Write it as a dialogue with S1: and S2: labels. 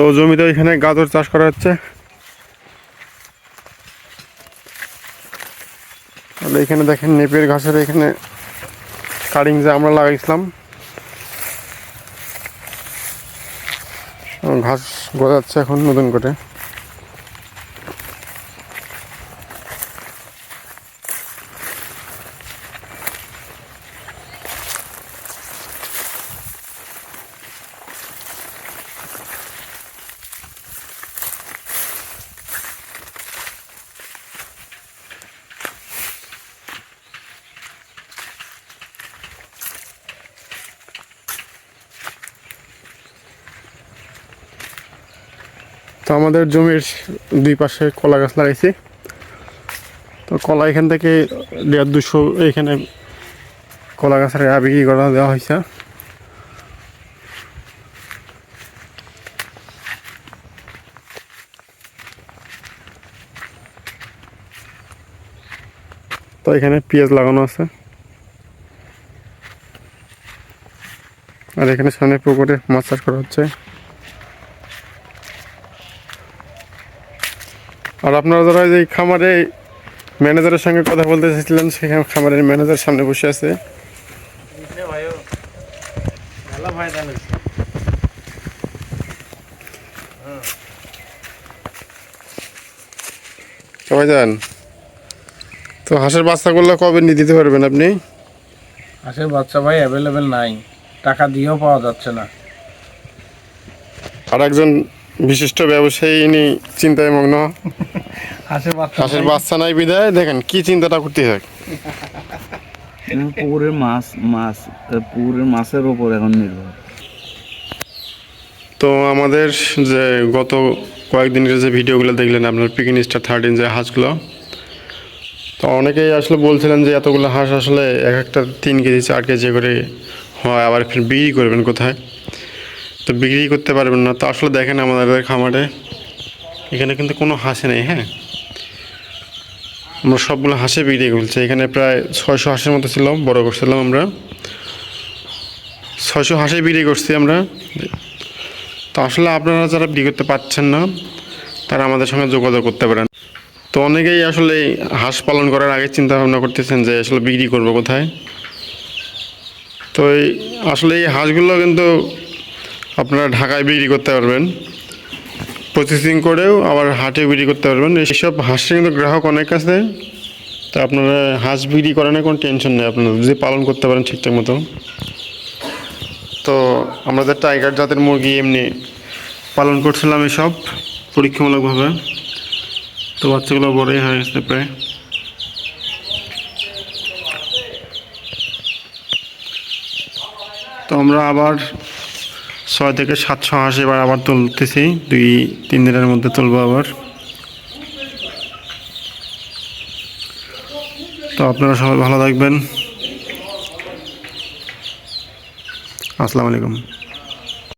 S1: তো জমিতে এখানে গাজর চাষ করা হচ্ছে। তাহলে এখানে দেখেন নেপের ঘাসের এখানে কারিং যে আমরা লাগাইছিলাম। ঘাস গজাচ্ছে এখন নতুন করে। তো আমাদের জমির দুই পাশে কলা গাছ লাগাইছি। তো কলা এখান থেকে দেড় দুশো এখানে কলা গাছের আয়া বিক্রি করা দেওয়া হয়েছে। তো এখানে পেঁয়াজ লাগানো আছে। আর এখানে সামনে পুকুরে মাছ চাষ করা হচ্ছে। আর আপনারা যারা যে খামারে ম্যানেজারের সঙ্গে কথা বলতে চাইছিলেন সেখানে খামারের ম্যানেজার সামনে বসে আছে। সবাই যান। তো হাঁসের বাচ্চাগুলো কবে নিয়ে দিতে পারবেন আপনি?
S2: হাঁসের বাচ্চা ভাই অ্যাভেলেবেল নাই। টাকা দিয়েও পাওয়া যাচ্ছে না।
S1: আর একজন বিশিষ্ট ব্যবসায়ী ইনি চিন্তায় মগ্ন।
S2: হাঁসের বাচ্চা
S1: নাই। বিদায়। দেখেন কি চিন্তাটা করতে হয়?
S3: পুকুরের মাছ মাছ পুকুরের মাছের উপর এখন নির্ভর।
S1: তো আমাদের যে গত কয়েকদিনের যে ভিডিওগুলো দেখলেন আপনার পিকিন স্টার থার্টিন যে হাঁসগুলো তো অনেকেই আসলে বলছিলেন যে এতগুলো হাঁস আসলে এক একটা তিন কেজি চার কেজি করে হয় আবার ফির বিক্রি করবেন কোথায়? তো বিক্রি করতে পারবেন না। তো আসলে দেখেন আমাদের খামারে, এখানে কিন্তু কোনো হাঁসে নেই হ্যাঁ? আমরা সবগুলো হাঁসে বিক্রি করছি। এখানে প্রায় ছয়শো হাঁসের মতো ছিল বড় করছিলাম আমরা। ছয়শো হাঁসে বিক্রি করছি আমরা। তো আসলে আপনারা যারা বিক্রি করতে পারছেন না, তারা আমাদের সঙ্গে যোগাযোগ করতে পারেন। তো অনেকেই আসলে হাঁস পালন করার আগে চিন্তা ভাবনা করতেছেন যে আসলে বিক্রি করব কোথায়। তো এই আসলে এই হাঁসগুলো কিন্তু আপনারা ঢাকায় বিক্রি করতে পারবেন। প্রসেসিং করেও আবার হাটে বিক্রি করতে পারবেন। এইসব হাঁসের কিন্তু গ্রাহক অনেক আছে। তো আপনারা হাঁস বিক্রি করেন কোনো টেনশন নেই। আপনারা যদি পালন করতে পারেন ঠিকঠাক মতো। তো আমরা আমাদের টাইগার জাতের মুরগি এমনি পালন করছিলাম এসব পরীক্ষামূলকভাবে। তো বাচ্চাগুলো বড়ই হয়ে গেছে প্রায়। তো আমরা আবার ছয় থেকে সাতশো হাঁস এবার আবার তুলতেছি। দুই, তিন দিনের মধ্যে তুলবো আবার। তো আপনারা সবাই ভালো থাকবেন। আসসালামু আলাইকুম।